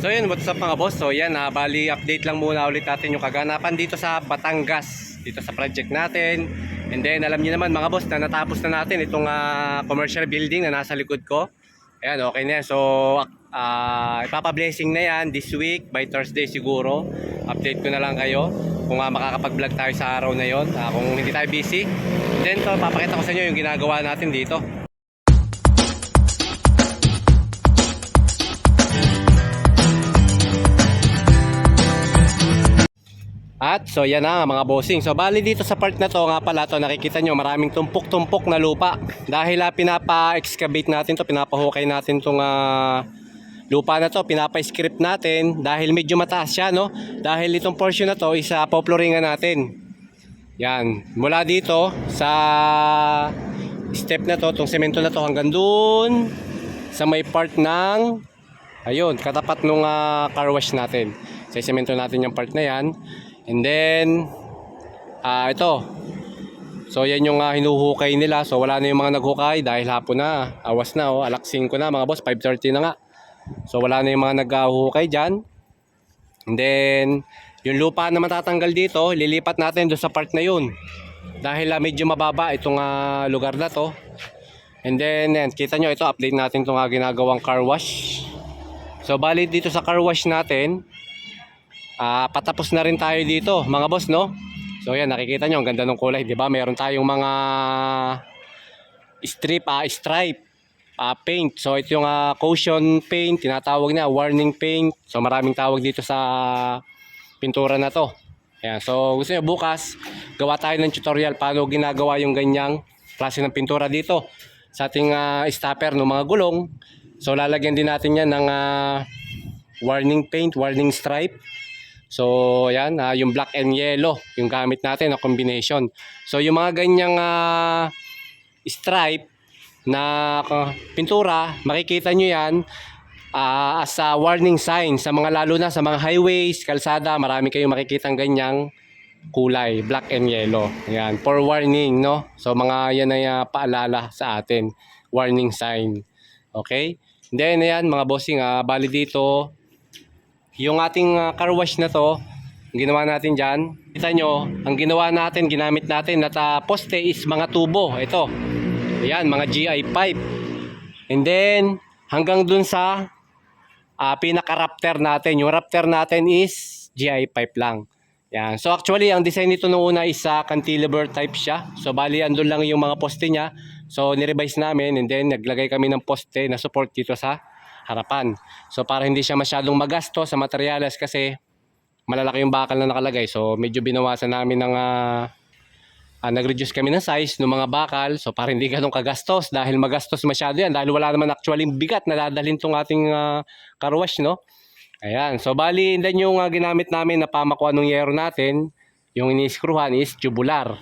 So yun, what's up mga boss? So yan, ah, bali update lang muna ulit natin yung kaganapan dito sa Batangas, dito sa project natin. And then alam niyo naman mga boss na natapos na natin itong ah, commercial building na nasa likod ko. Ayan, okay na yan. So ah, ipapa-blessing na yan this week by Thursday siguro. Update ko na lang kayo kung ah, makakapag-vlog tayo sa araw na yon. Ah, kung hindi tayo busy. Then to, papakita ko sa inyo yung ginagawa natin dito. At so yan na mga bossing. So bali dito sa part na to nga pala to nakikita nyo maraming tumpok-tumpok na lupa. Dahil uh, pinapa-excavate natin to, pinapahukay natin tong ah, lupa na to, pinapa-script natin dahil medyo mataas siya no. Dahil itong portion na to is uh, poploringan natin. Yan, mula dito sa step na to, tong semento na to hanggang dun sa may part ng ayun, katapat nung ah, car wash natin. Sa semento natin yung part na yan. And then, ah ito. So, yan yung ah, hinuhukay nila. So, wala na yung mga naghukay dahil hapon na. Awas na, oh. Alas 5 na, mga boss. 5.30 na nga. So, wala na yung mga naghuhukay dyan. And then, yung lupa na matatanggal dito, lilipat natin doon sa part na yun. Dahil ah, medyo mababa itong ah, lugar na to. And then, yan, kita nyo ito, update natin itong ah, ginagawang car wash. So, bali dito sa car wash natin, Ah, patapos na rin tayo dito, mga boss, no? So yan, nakikita nyo, ang ganda ng kulay, 'di ba? Meron tayong mga strip, ah, stripe, ah, paint. So ito yung ah, caution paint, tinatawag na warning paint. So maraming tawag dito sa pintura na 'to. Ayan, so gusto nyo bukas, gawa tayo ng tutorial paano ginagawa yung ganyang klase ng pintura dito sa ating ah, stopper ng mga gulong. So lalagyan din natin yan ng ah, warning paint, warning stripe. So, ayan, ah, yung black and yellow, yung gamit natin na combination. So, yung mga ganyang ah, stripe na ah, pintura, makikita nyo yan ah, as a warning sign sa mga lalo na sa mga highways, kalsada, marami kayong makikitang ganyang kulay, black and yellow. Ayan, for warning, no? So, mga yan ay ah, paalala sa atin, warning sign. Okay? Then, ayan, mga bossing, ah, bali dito, yung ating uh, car wash na to, ginawa natin dyan, kita nyo, ang ginawa natin, ginamit natin at uh, poste is mga tubo. Ito. Ayan, mga GI pipe. And then, hanggang dun sa uh, pinaka-raptor natin. Yung raptor natin is GI pipe lang. Yan. So actually, ang design nito noong una is uh, cantilever type siya. So bali, andun lang yung mga poste niya. So nirevise namin and then naglagay kami ng poste na support dito sa harapan. So para hindi siya masyadong magasto sa materyales kasi malalaki yung bakal na nakalagay. So medyo binawasan namin ng ah, ah, nag-reduce kami ng size ng mga bakal. So para hindi ganun kagastos dahil magastos masyado yan dahil wala naman actually bigat na dadalhin tong ating uh, car wash, no? Ayan. So bali then yung ah, ginamit namin na pamakuan ng yero natin, yung ini-screwhan is tubular.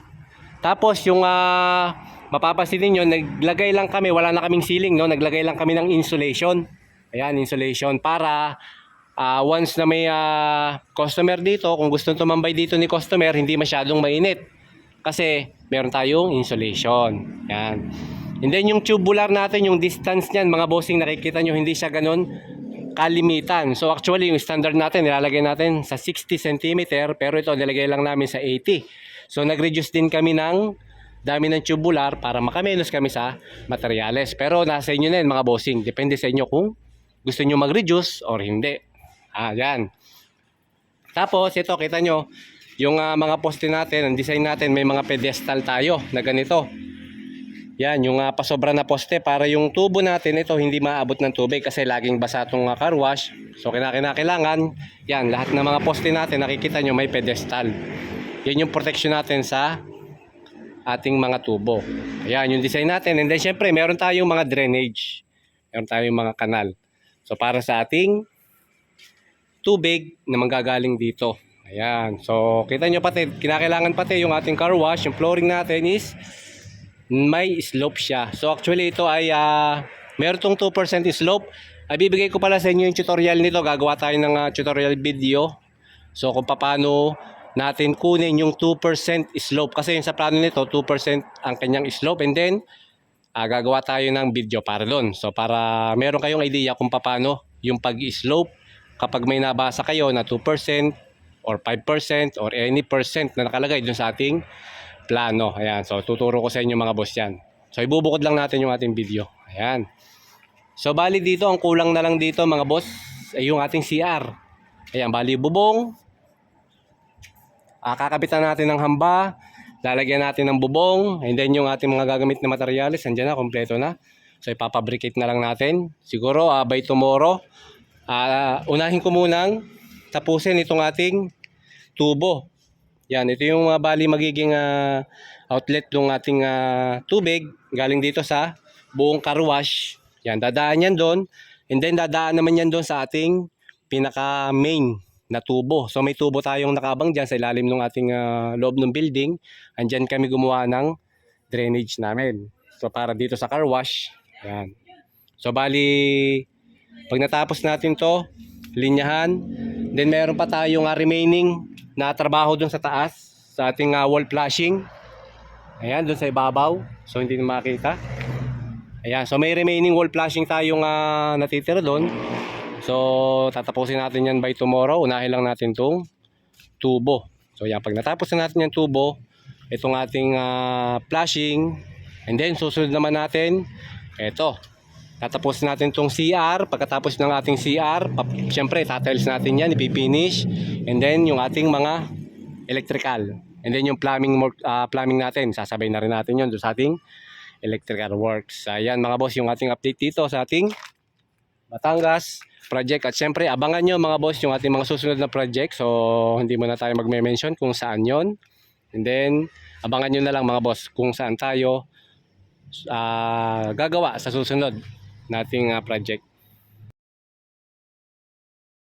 Tapos yung ah, mapapansin niyo naglagay lang kami, wala na kaming ceiling, no? Naglagay lang kami ng insulation. Ayan, insulation para ah, once na may ah, customer dito, kung gusto tumambay dito ni customer, hindi masyadong mainit. Kasi meron tayong insulation. Ayan. And then yung tubular natin, yung distance niyan, mga bossing nakikita nyo, hindi siya ganun kalimitan. So actually yung standard natin, nilalagay natin sa 60 cm, pero ito nilagay lang namin sa 80. So nag-reduce din kami ng dami ng tubular para makamenos kami sa materyales. Pero nasa inyo na yun mga bossing. Depende sa inyo kung gusto nyo mag-reduce or hindi. Ah, yan. Tapos, ito, kita nyo, yung ah, mga poste natin, ang design natin, may mga pedestal tayo na ganito. Yan, yung ah, pasobra na poste para yung tubo natin, ito, hindi maabot ng tubig kasi laging basa itong ah, car wash. So, kinakailangan, yan, lahat ng mga poste natin, nakikita nyo, may pedestal. Yan yung protection natin sa ating mga tubo. Ayan, yung design natin. And then, syempre, meron tayong mga drainage. Meron tayong mga kanal. So para sa ating tubig na manggagaling dito. Ayan. So kita nyo pati, kinakailangan pati yung ating car wash, yung flooring natin is may slope siya. So actually ito ay uh, meron tong 2% slope. Ay bibigay ko pala sa inyo yung tutorial nito. Gagawa tayo ng uh, tutorial video. So kung paano natin kunin yung 2% slope. Kasi yung sa plano nito, 2% ang kanyang slope. And then, uh, gagawa tayo ng video para doon. So para meron kayong idea kung paano yung pag-slope kapag may nabasa kayo na 2% or 5% or any percent na nakalagay dun sa ating plano. Ayan, so tuturo ko sa inyo mga boss yan. So ibubukod lang natin yung ating video. Ayan. So bali dito, ang kulang na lang dito mga boss ay yung ating CR. Ayan, bali bubong. Ah, kakapitan natin ng hamba. Lalagyan natin ng bubong. And then yung ating mga gagamit na materyales, andyan na, kompleto na. So ipapabricate na lang natin. Siguro ah, by tomorrow, ah, unahin ko munang tapusin itong ating tubo. Yan, ito yung ah, bali magiging ah, outlet ng ating ah, tubig galing dito sa buong car wash. Yan, dadaan yan doon. And then dadaan naman yan doon sa ating pinaka main na tubo. So may tubo tayong nakabang dyan sa ilalim ng ating ah, loob ng building. Andyan kami gumawa ng drainage namin. So para dito sa car wash. Yan. So bali, pag natapos natin to, linyahan. Then meron pa tayong ah, remaining na trabaho dun sa taas sa ating ah, wall flashing. Ayan, dun sa ibabaw. So hindi na makita. Ayan, so may remaining wall flashing tayong ah, natitira doon. So tatapusin natin yan by tomorrow. Unahin lang natin tong tubo. So yan, pag natapos na natin yung tubo, itong ating ah, flashing, and then susunod naman natin, eto, Tatapos natin tong CR. Pagkatapos ng ating CR, syempre, tatiles natin yan, ipipinish. And then, yung ating mga electrical. And then, yung plumbing, ah, plumbing natin, sasabay na rin natin yun sa ating electrical works. Ayan mga boss, yung ating update dito sa ating Batangas project. At syempre, abangan nyo mga boss yung ating mga susunod na project. So, hindi mo na tayo magme-mention kung saan yon And then, abangan nyo na lang mga boss kung saan tayo ah, gagawa sa susunod nating ah, project.